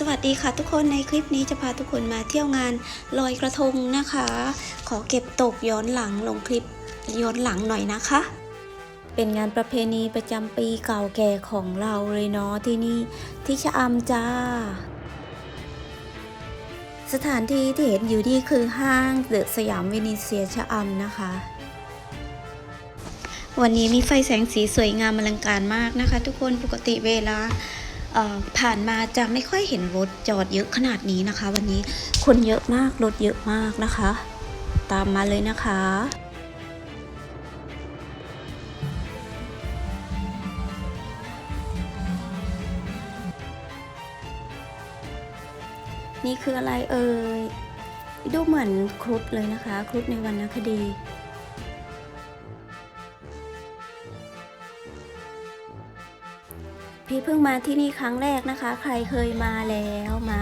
สวัสดีค่ะทุกคนในคลิปนี้จะพาทุกคนมาเที่ยวงานลอยกระทงนะคะ ขอเก็บตกย้อนหลังลงคลิปย้อนหลังหน่อยนะคะ เป็นงานประเพณีประจำปีเก่าแก่ของเราเลยเนาะที่นี่ที่ชะอำจ้า สถานที่ที่เห็นอยู่นี่คือห้างเดอะสยามเวนิเซียชะอำนะคะ วันนี้มีไฟแสงสีสวยงามอลังการมากนะคะ ทุกคนปกติเวลา ผ่านมาจะไม่ค่อยเห็นรถจอดเยอะขนาดนี้นะคะ วันนี้คนเยอะมากรถเยอะมากนะคะ ตามมาเลยนะคะนี่คืออะไรเอ่ยดูเหมือนครุฑเลยนะคะ ครุฑในวรรณคดี พี่เพิ่งมาที่นี่ครั้งแรกนะคะ ใครเคยมาแล้วมา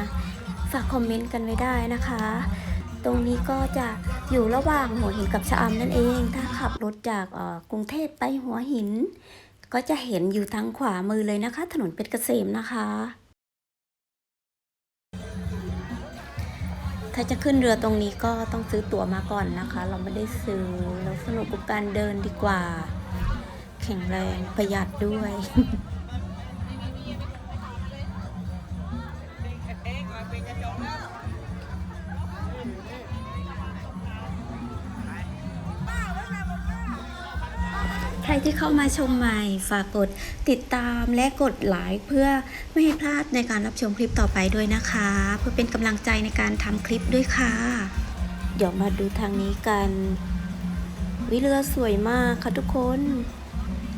ฝากคอมเมนต์กันไว้ได้นะคะ ตรงนี้ก็จะอยู่ระหว่างหัวหินกับชะอำนั่นเอง ถ้าขับรถจากกรุงเทพไปหัวหิน ก็จะเห็นอยู่ทางขวามือเลยนะคะ ถนนเพชรเกษมนะคะ ถ้าจะขึ้นเรือตรงนี้ก็ต้องซื้อตั๋วมาก่อนนะคะ เราไม่ได้ซื้อเราสนุกกับการเดินดีกว่า แข็งแรงประหยัดด้วย ใครที่เข้ามาชมใหม่ ฝากกดติดตามและกดไลค์เพื่อไม่ให้พลาดในการรับชมคลิปต่อไปด้วยนะคะ เพื่อเป็นกำลังใจในการทำคลิปด้วยค่ะ เดี๋ยวมาดูทางนี้กัน วิเรือสวยมากค่ะทุกคน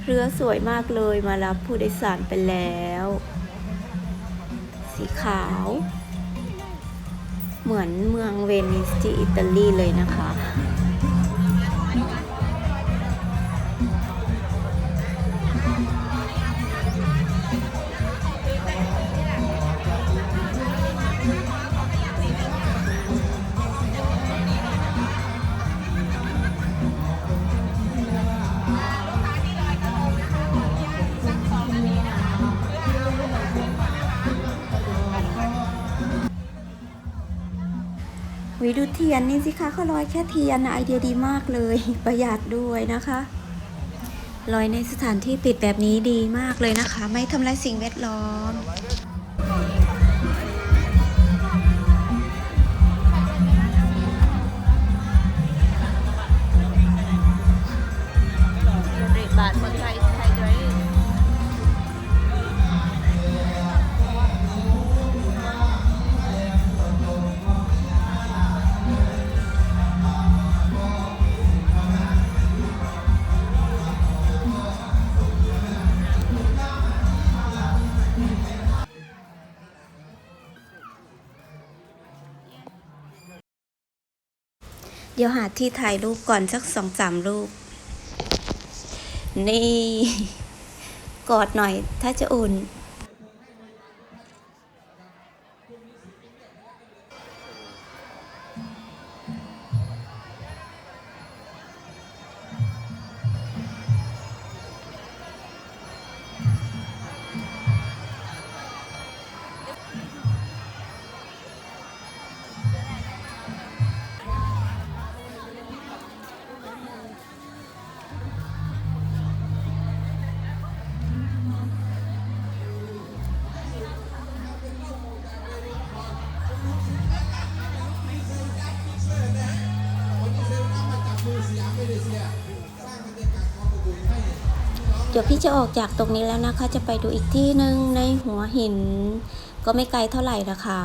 เรือสวยมากเลยมารับผู้โดยสารไปแล้ว สีขาว เหมือนเมืองเวนิสที่อิตาลีเลยนะคะิดูเทียนนี่สิคะเขาลอยแค่เทียนนะไอเดียดีมากเลย ประหยัดด้วยนะคะลอยในสถานที่ปิดแบบนี้ดีมากเลยนะคะ ไม่ทำลายสิ่งแวดล้อมเหรียญบาทคนไทย เดี๋ยวหาที่ถ่ายรูปก่อนสักสองสามรูป นี่ กอดหน่อยถ้าจะอุ่น ดี๋ยวพี่จะออกจากตรงนี้แล้วนะคะ จะไปดูอีกที่หนึ่งในหัวหิน ก็ไม่ไกลเท่าไหร่นะคะ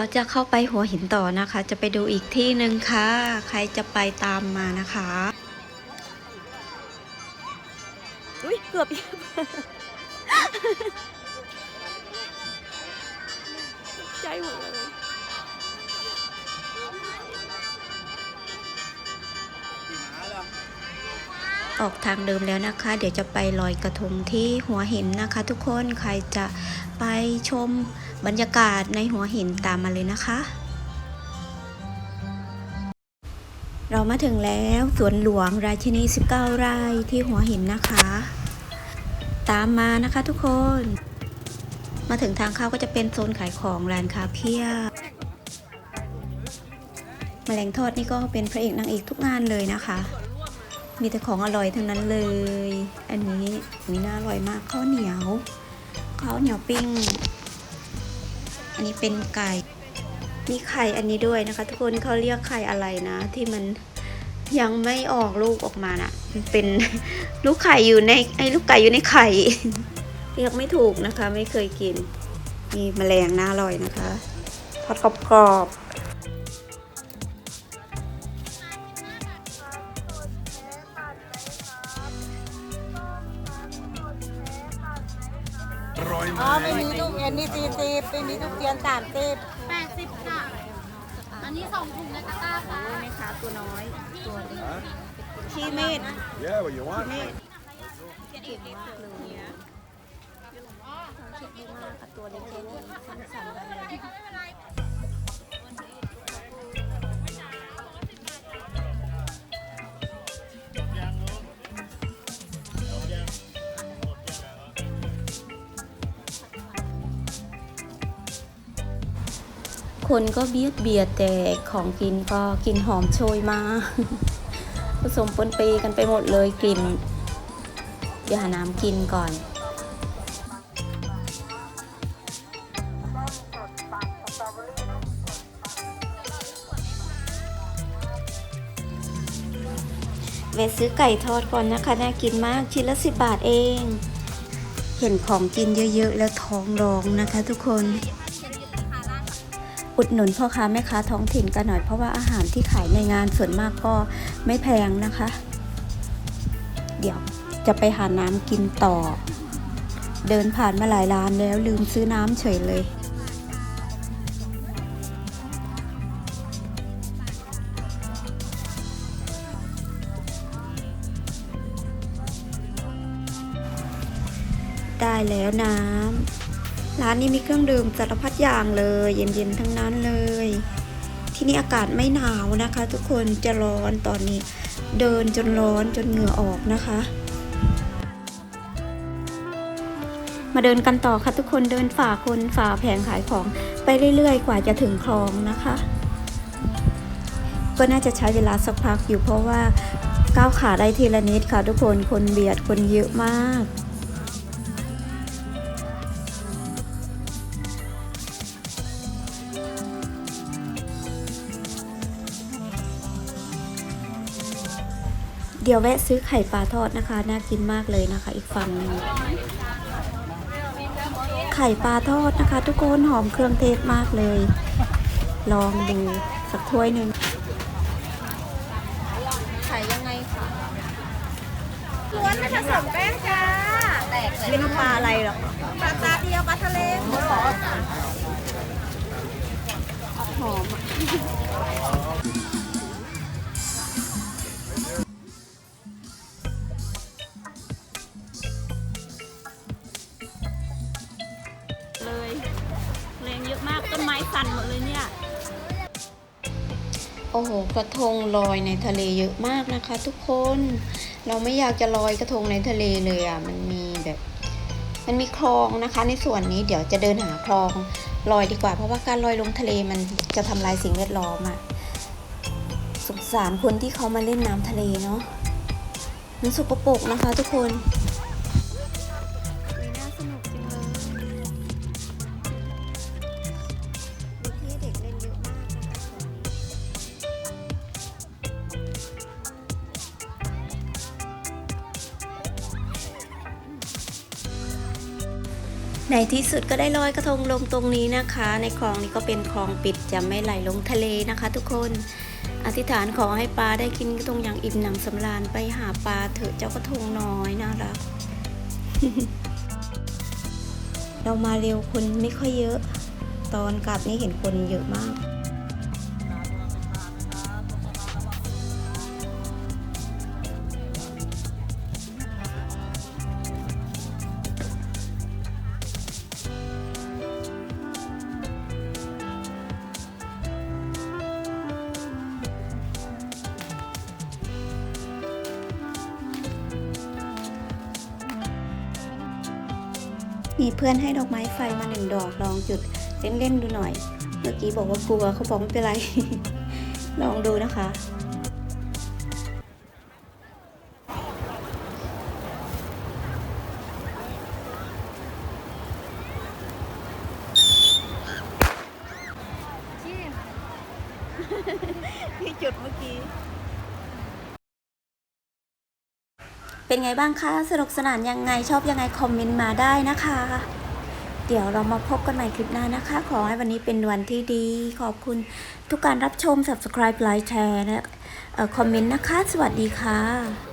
ดี๋ยวจะเข้าไปหัวหินต่อนะคะ จะไปดูอีกที่หนึ่งค่ะ ใครจะไปตามมานะคะ อุ้ยเกือบ ออกทางเดิมแล้วนะคะ เดี๋ยวจะไปลอยกระทงที่หัวหินนะคะ ทุกคนใครจะไปชมบรรยากาศในหัวหินตามมาเลยนะคะ เรามาถึงแล้วสวนหลวงราชินี 19 ไร่ที่หัวหินนะคะ ตามมานะคะทุกคน มาถึงทางเข้าก็จะเป็นโซนขายของร้านคาเพียแมลงทอดนี่ก็เป็นพระเอกนางเอกทุกงานเลยนะคะ มีแต่ของอร่อยทั้งนั้นเลย อันนี้อันนี้น่าอร่อยมากข้าวเหนียวข้าวเหนียวปิ้ง อันนี้เป็นไก่มีไข่อันนี้ด้วยนะคะ ทุกคนเขาเรียกไข่อะไรนะ ที่มันยังไม่ออกลูกออกมาน่ะมันเป็นลูกไข่อยู่ในไอ้ลูกไก่อยู่ในไข่เรียกไม่ถูกนะคะ ไม่เคยกิน มีแมลงน่าอร่อยนะคะ ทอดกรอบ นนี้สี่สิบเป็นนี้ทุกเตียนสามสิบแปดสิบค่ะ อันนี้สองถุงนะตะกร้าค่ะแม่ค้าตัวน้อย ตัวนี้ขี้เมด Yeah, what you want? เก่งมากเลยเนะคิดดีมากค่ะตัวเล็กๆนี้สร้งสรรค์ได้เลย คนก็เบียดเบียดแต่ของกินก็กินหอมโชยมา ผสมปนเปกันไปหมดเลยกลิ่นเดี๋ยวหาน้ำกินก่อนเวซื้อไก่ทอดก่อนนะคะ น่ากินมากชิ้นละสิบบาทเอง เห็นของกินเยอะๆ แล้วท้องร้องนะคะทุกคน อุดหนุนพ่อค้าแม่ค้าท้องถิ่นกันหน่อย เพราะว่าอาหารที่ขายในงานส่วนมากก็ไม่แพงนะคะ เดี๋ยวจะไปหาน้ำกินต่อ เดินผ่านมาหลายร้านแล้วลืมซื้อน้ำเฉยเลยได้แล้วน้ำ ร้านนี้มีเครื่องดื่มสารพัดอย่างเลย เย็นๆทั้งนั้นเลย ที่นี่อากาศไม่หนาวนะคะ ทุกคนจะร้อนตอนนี้ เดินจนร้อนจนเหงื่อออกนะคะ มาเดินกันต่อค่ะทุกคนเดินฝ่าคนฝ่าแผงขายของไปเรื่อยๆ กว่าจะถึงคลองนะคะ ก็น่าจะใช้เวลาสักพักอยู่เพราะว่าก้าวขาได้ทีละนิดค่ะทุกคนคนเบียดคนเยอะมาก ดี๋ยวแวะซื้อไข่ปลาทอดนะคะ น่ากินมากเลยนะคะ อีกฝั่งหนึงไข่ปลาทอดนะคะ ทุกคนหอมเครื่องเทศมากเลย ลองดูสักถ้วยหนึ่งขายยังไงคะล้วนไม่ผสมแป้งจ้าแตกเลยเป็นปลาอะไรหรอปลาตาเดียวปลาทะเลหมดหอม โอ้โหกระทงลอยในทะเลเยอะมากนะคะ ทุกคน เราไม่อยากจะลอยกระทงในทะเลเลยอะ มันมีแบบ มันมีคลองนะคะ ในส่วนนี้เดี๋ยวจะเดินหาคลองลอยดีกว่า เพราะว่าการลอยลงทะเลมันจะทำลายสิ่งแวดล้อมอะสงสารคนที่เขามาเล่นน้ำทะเลเนาะมันสกปรกนะคะ ทุกคน ในที่สุดก็ได้ลอยกระทงลงตรงนี้นะคะ ในคลองนี้ก็เป็นคลองปิดจะไม่ไหลลงทะเลนะคะ ทุกคนอธิษฐานขอให้ปลาได้กินกระทงอย่างอิ่มหนำสำราญไปหาปลาเถอะเจ้ากระทงน้อยน่ารัก เรามาเร็วคนไม่ค่อยเยอะ ตอนกลับนี่เห็นคนเยอะมาก มีเพื่อนให้ดอกไม้ไฟมาหนึ่งดอกลองจุดเล่นๆดูหน่อย เมื่อกี้บอกว่ากลัวเขาบอกไม่เป็นไร ลองดูนะคะ เป็นไงบ้างคะ สนุกสนานยังไงชอบยังไงคอมเมนต์มาได้นะคะ เดี๋ยวเรามาพบกันใหม่คลิปหน้านะคะ ขอให้วันนี้เป็นวันที่ดี ขอบคุณทุกการรับชม subscribe ไลค์แชร์และคอมเมนต์นะคะ สวัสดีค่ะ